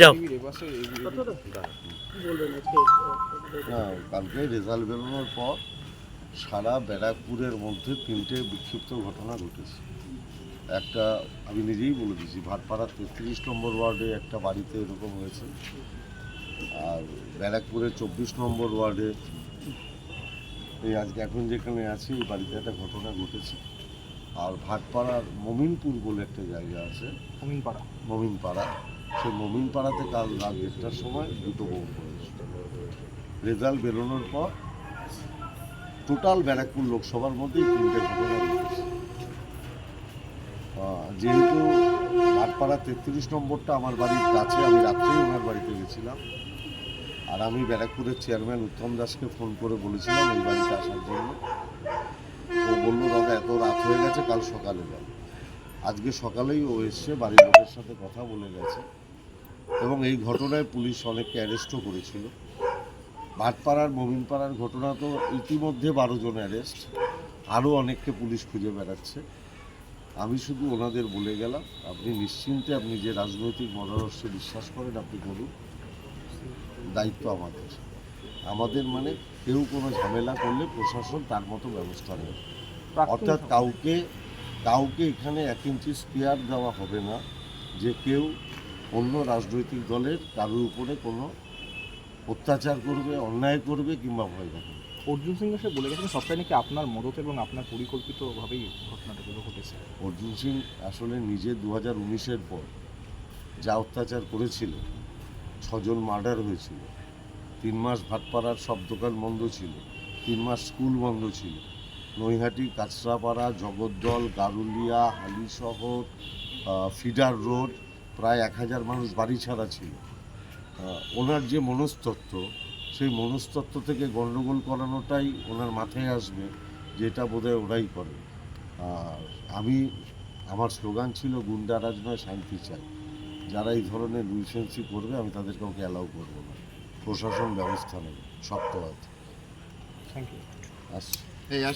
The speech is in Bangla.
যাও। কালকে রেজাল্ট বেরোনোর পর সারা ব্যারাকপুরের মধ্যে তিনটে বিক্ষিপ্ত ঘটনা ঘটেছে। একটা আমি নিজেই বলে দিয়েছি ভাটপাড়ার তেত্রিশ নম্বর ওয়ার্ডে একটা বাড়িতে এরকম হয়েছে আর ব্যারাকপুরের চব্বিশ নম্বর ওয়ার্ডে এই আজকে এখন যেখানে আছি এই বাড়িতে একটা ঘটনা ঘটেছে। আর ভাটপাড়ার মমিনপুর বলে একটা জায়গা আছে। অমিনপাড়া মমিনপাড়া। সেই মমিনপাড়াতে কাল রাত দেড়টার সময় দুটো বোম পড়েছে। রেজাল্ট বেরোনোর পর টোটাল ব্যারাকপুর লোকসভার মধ্যেই তিনটে ঘটনা যেহেতু ভাটপাড়া তেত্রিশ নম্বরটা আমার বাড়ির কাছে আমি রাত্রেই ওনার বাড়িতে গেছিলাম। আর আমি ব্যারাকপুরের চেয়ারম্যান উত্তম দাসকে ফোন করে বলেছিলাম এই বাড়িতে আসার জন্য ও বলল দাদা এত রাত হয়ে গেছে কাল সকালে যাও আজকে সকালেই ও এসছে বাড়ির লোকের সাথে কথা বলে গেছে এবং এই ঘটনায় পুলিশ অনেককে অ্যারেস্টও করেছিল। ভাটপাড়ার মমিনপাড়ার ঘটনা তো ইতিমধ্যে বারো জন অ্যারেস্ট আরও অনেককে পুলিশ খুঁজে বেড়াচ্ছে। আমি শুধু ওনাদের বলে গেলাম আপনি নিশ্চিন্তে আপনি যে রাজনৈতিক মতাদর্শে বিশ্বাস করেন আপনি করুন। দায়িত্ব আমাদের। আমাদের মানে কেউ কোনো ঝামেলা করলে প্রশাসন তার মতো ব্যবস্থা নেবে। অর্থাৎ কাউকে কাউকে এখানে এক ইঞ্চি স্পেয়ার দেওয়া হবে না যে কেউ অন্য রাজনৈতিক দলের কারোর উপরে কোনো অত্যাচার করবে অন্যায় করবে কিংবা ভয় দেখাবে। অর্জুন সিং সে বলে গেছেন সবটাই নাকি আপনার মদত এবং আপনার পরিকল্পিতভাবেই ঘটনাটাগুলো ঘটেছে। অর্জুন সিং আসলে নিজে দু হাজার উনিশের পর যা অত্যাচার করেছিল ছজন মার্ডার হয়েছিল তিন মাস ভাটপাড়ার সব দোকান বন্ধ ছিল তিন মাস স্কুল বন্ধ ছিল নৈহাটি কাঁচরাপাড়া জগদ্দল গারুলিয়া হালিশহর ফিডার রোড প্রায় এক হাজার মানুষ বাড়ি ছাড়া ছিল। ওনার যে মনস্তত্ত্ব সেই মনস্তত্ত্ব থেকে গণ্ডগোল করানোটাই ওনার মাথায় আসবে যেটা বোধহয় ওরাই করে। আর আমি আমার স্লোগান ছিল গুন্ডারাজ নয় শান্তি চাই। যারা এই ধরনের লুইসেন্সি করবে আমি তাদের কাউকে অ্যালাউ করব না। প্রশাসন ব্যবস্থা নেবে শক্ত হাত। থ্যাংক ইউ আসছি। এই আসি